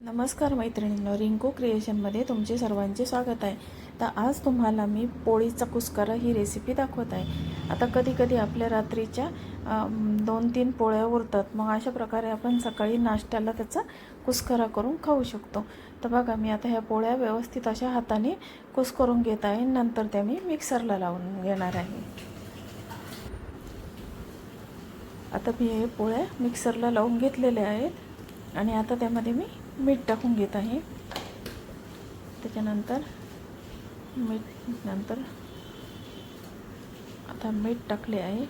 नमस्कार मैत्रिणींनो रिंकू क्रिएशनमध्ये तुमचे सर्वांचे स्वागत आहे. तर आज तुम्हाला मी पोळीचा कुस्करा ही रेसिपी दाखवत आहे. आता कधी कधी आपल्या रात्रीच्या दोन तीन पोळ्या उरतात. मग अशा प्रकारे आपण सकाळी नाश्त्याला त्याचा कुस्करा करून खाऊ शकतो. तर बघा मी आता ह्या पोळ्या व्यवस्थित अशा हाताने कुस्करून घेत आहे. नंतर त्या मी मिक्सरला लावून घेणार आहे. आता मी हे पोळ्या मिक्सरला लावून घेतलेल्या आहेत. आणि आता त्यामध्ये मी मीठ टाकून घेत आहे. त्याच्यानंतर मीठ नंतर आता मीठ टाकले आहे.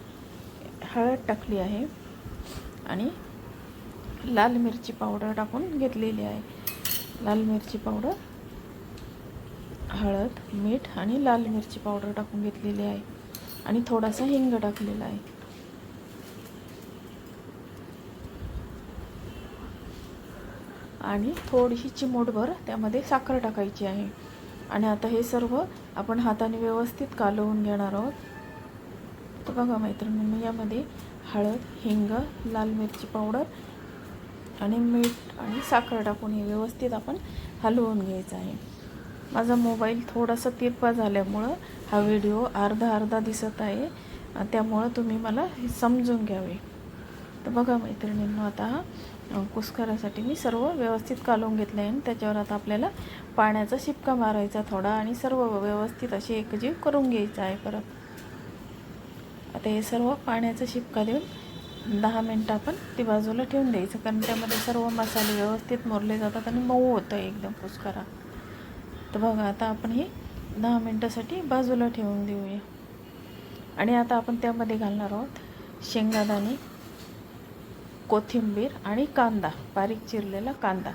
हळद टाकली आहे. आणि लाल मिरची पावडर टाकून घेतलेली आहे. लाल मिरची पावडर हळद मीठ आणि लाल मिरची पावडर टाकून घेतलेली आहे. आणि थोडासा हिंग टाकलेला आहे. आणि थोडीशी चिमूटभर त्यामध्ये साखर टाकायची आहे. आणि आता हे सर्व आपण हाताने व्यवस्थित कालवून घेणार आहोत. तर बघा मैत्रिणींनो यामध्ये हळद हिंग लाल मिरची पावडर आणि मीठ आणि साखर टाकून हे व्यवस्थित आपण हलवून घ्यायचं आहे. माझा मोबाईल थोडासा तिरपा झाल्यामुळं हा व्हिडिओ अर्धा अर्धा दिसत आहे. त्यामुळं तुम्ही मला हे समजून घ्यावे. तर बघा मैत्रिणींनो आता कुस्करासाठी. मी सर्व व्यवस्थित कालवून घेतलं आहे आणि त्याच्यावर आता आपल्याला पाण्याचा शिपका मारायचा थोडा आणि सर्व व्यवस्थित अशी एकजीव करून घ्यायचा आहे परत. आता हे सर्व पाण्याचा शिपका देऊन दहा मिनटं आपण ती बाजूला ठेवून द्यायचं कारण त्यामध्ये सर्व मसाले व्यवस्थित मोरले जातात आणि मऊ होतं एकदम कुस्करा. तर बघा आता आपण हे दहा मिनटासाठी बाजूला ठेवून देऊया. आणि आता आपण त्यामध्ये घालणार आहोत शेंगादाणे. कोथिंबीर आणि कांदा बारीक चिरलेला कांदा.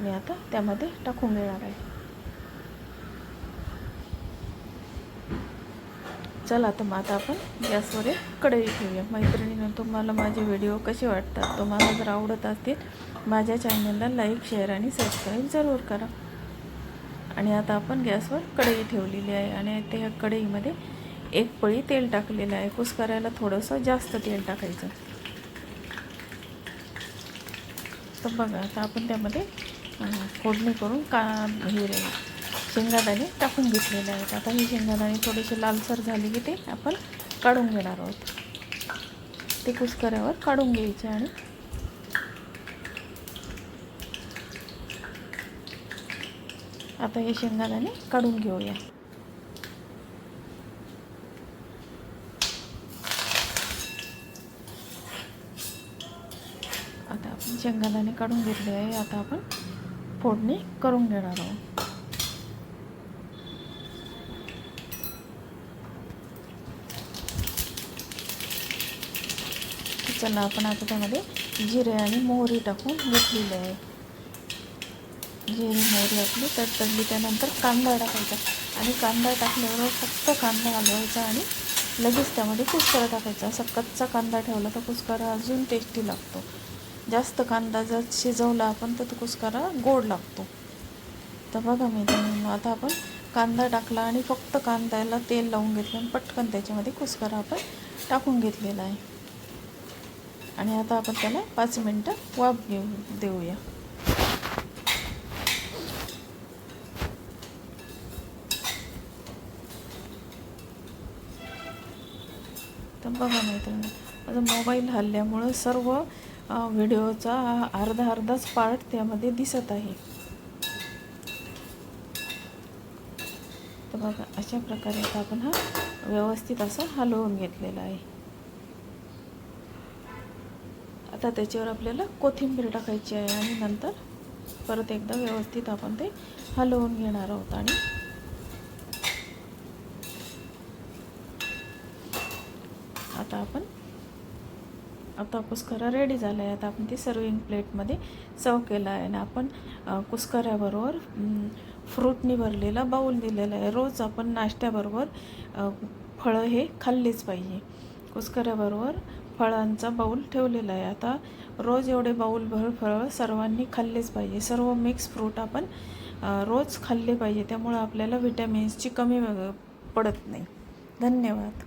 मी आता त्यामध्ये टाकून घेणार आहे. चला तर मग आता आपण गॅसवर एक कढई ठेवूया. मैत्रिणीनं तुम्हाला माझे व्हिडिओ कसे वाटतात तुम्हाला जर आवडत असतील माझ्या चॅनलला लाईक शेअर आणि सबस्क्राईब जरूर करा. आणि आता आपण गॅसवर कढई ठेवलेली आहे आणि त्या कढईमध्ये एक पळी तेल टाकलेलं आहे. कुस्करायला थोडंसं जास्त तेल टाकायचं. तर बघा आता आपण त्यामध्ये फोडणी करून का हे शेंगादाणे टाकून घेतलेले आहेत. आता हे शेंगादाणे थोडेसे लालसर झाले की ते आपण काढून घेणार आहोत. ते कुस्कऱ्यावर काढून घ्यायचे आणि आता हे शेंगादाणे काढून घेऊया. शेंगादाणे काढून घेतले आहे. आता आपण फोडणी करून घेणार आहोत. चला आपण आता त्यामध्ये जिरे आणि मोहरी टाकून घेतलेली आहे. जिरे मोहरी आपली तडतडली त्यानंतर कांदा टाकायचा. आणि कांदा टाकल्यावर फक्त कांदा हलवायचा आणि लगेच त्यामध्ये कुस्करा टाकायचा. असा कच्चा कांदा ठेवला तर कुस्करा अजून टेस्टी लागतो. जास्त कांदा जर शिजवला आपण तर तो कुस्करा गोड लागतो. तर बघा मी आता आपण कांदा टाकला आणि फक्त कांद्याला तेल लावून घेतलं आणि पटकन त्याच्यामध्ये कुस्करा आपण टाकून घेतलेला आहे. आणि आता आपण त्याला पाच मिनटं वाफ घेऊ देऊया. तर बघा मैत्रिणी माझा मोबाईल हल्ल्यामुळं सर्व व्हिडिओचा अर्धा अर्धाच पार्ट त्यामध्ये दिसत आहे. तर बघा अशा प्रकारे आता आपण हा व्यवस्थित असा हलवून घेतलेला आहे. आता त्याच्यावर आपल्याला कोथिंबीर टाकायची आहे आणि नंतर परत एकदा व्यवस्थित आपण ते हलवून घेणार आहोत आणि आता आपण आता कुस्करा रेडी झाला आहे आता आपण ती सर्विंग प्लेटमध्ये सर्व केला आहे. आणि आपण कुस्कऱ्याबरोबर फ्रूटनी भरलेला बाऊल दिलेला आहे. रोज आपण नाश्त्याबरोबर फळं हे खाल्लीच पाहिजे. कुस्कऱ्याबरोबर फळांचा बाऊल ठेवलेला आहे. आता रोज एवढे बाऊलभर फळं सर्वांनी खाल्लेच पाहिजे. सर्व मिक्स फ्रूट आपण रोज खाल्ले पाहिजे. त्यामुळं आपल्याला व्हिटॅमिन्सची कमी पडत नाही. धन्यवाद.